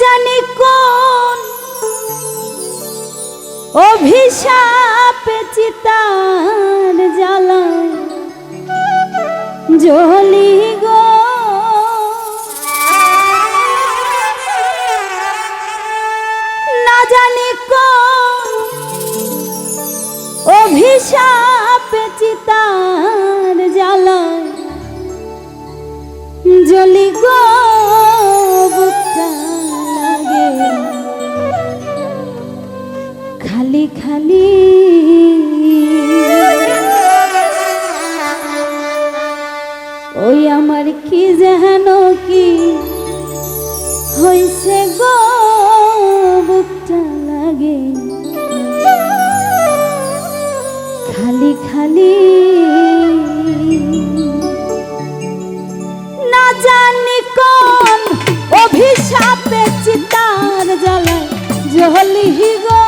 জানি কোন অভিশাপ চিতার জ্বালায় জলি খালি ওই আমার কি যেন কি হইছে গো লাগে। খালি খালি না জানি কোন অভিশাপে চিতার জ্বালায় জলি গো।